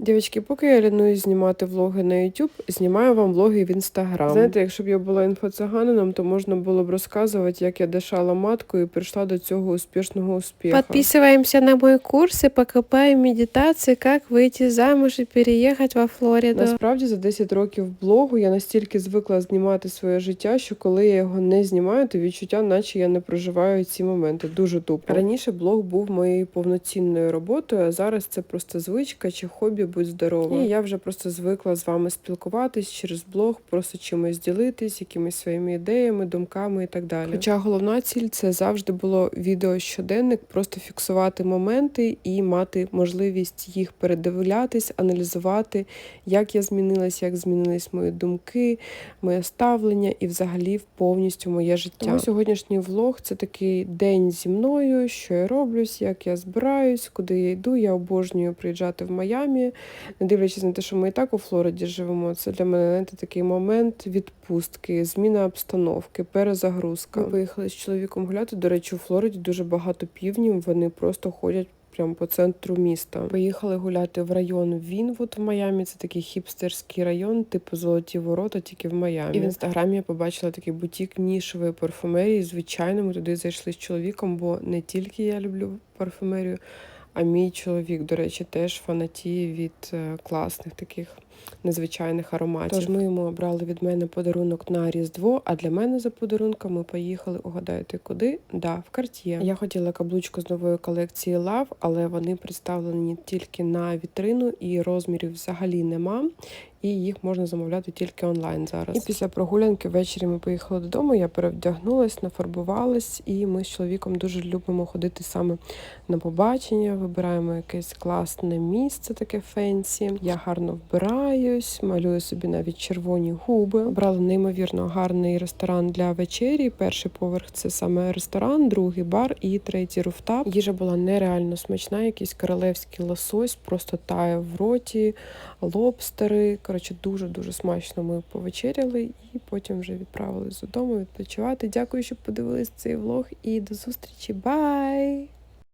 Дівчатки, поки я лінуюсь знімати влоги на YouTube, знімаю вам влоги в Instagram. Знаєте, якщо б я була інфоциганином, то можна було б розказувати, як я дишала маткою і прийшла до цього успішного успіху. Подписываемся на мой курс и ПКП и медитации «Как выйти замуж и переехать во Флориду». Насправді за 10 років блогу я настільки звикла знімати своє життя, що коли я його не знімаю, то відчуття, наче я не проживаю ці моменти. Дуже тупо. Раніше блог був моєю повноцінною роботою, а зараз це просто звичка чи хобі будь здорова. І я вже просто звикла з вами спілкуватись через блог, просто чимось ділитись, якимись своїми ідеями, думками і так далі. Хоча головна ціль це завжди було відео щоденник, просто фіксувати моменти і мати можливість їх передивлятись, аналізувати, як я змінилась, як змінились мої думки, моє ставлення і взагалі повністю моє життя. Тому сьогоднішній влог це такий день зі мною, що я роблю, як я збираюсь, куди я йду. Я обожнюю приїжджати в Майамі, не дивлячись на те, що ми і так у Флориді живемо. Це для мене знаєте, такий момент відпустки, зміна обстановки, перезагрузка. Ми поїхали з чоловіком гуляти. До речі, у Флориді дуже багато півнів. Вони просто ходять. Прямо по центру міста. Поїхали гуляти в район Вінвуд в Майамі. Це такий хіпстерський район, типу золоті ворота, тільки в Майамі. І в інстаграмі я побачила такий бутік нішової парфумерії. Звичайно, ми туди зайшли з чоловіком, бо не тільки я люблю парфумерію, а мій чоловік, до речі, теж фанатіє від е, класних таких незвичайних ароматів. Тож ми йому обрали від мене подарунок на Різдво, а для мене за подарунком ми поїхали, угадайте куди? Да, в карт'є. Я хотіла каблучку з нової колекції Love, але вони представлені тільки на вітрину і розмірів взагалі нема. І їх можна замовляти тільки онлайн зараз. І після прогулянки ввечері ми поїхали додому. Я перевдягнулась, нафарбувалась, і ми з чоловіком дуже любимо ходити саме на побачення. Вибираємо якесь класне місце, таке фенсі. Я гарно вбираюсь, малюю собі навіть червоні губи. Обрали неймовірно гарний ресторан для вечері. Перший поверх це саме ресторан, другий бар і третій руфтап. Їжа була нереально смачна, якийсь королевський лосось, просто тає в роті, лобстери. Коротше, дуже-дуже смачно ми повечеряли і потім вже відправились додому відпочивати. Дякую, що подивились цей влог і до зустрічі. Бай!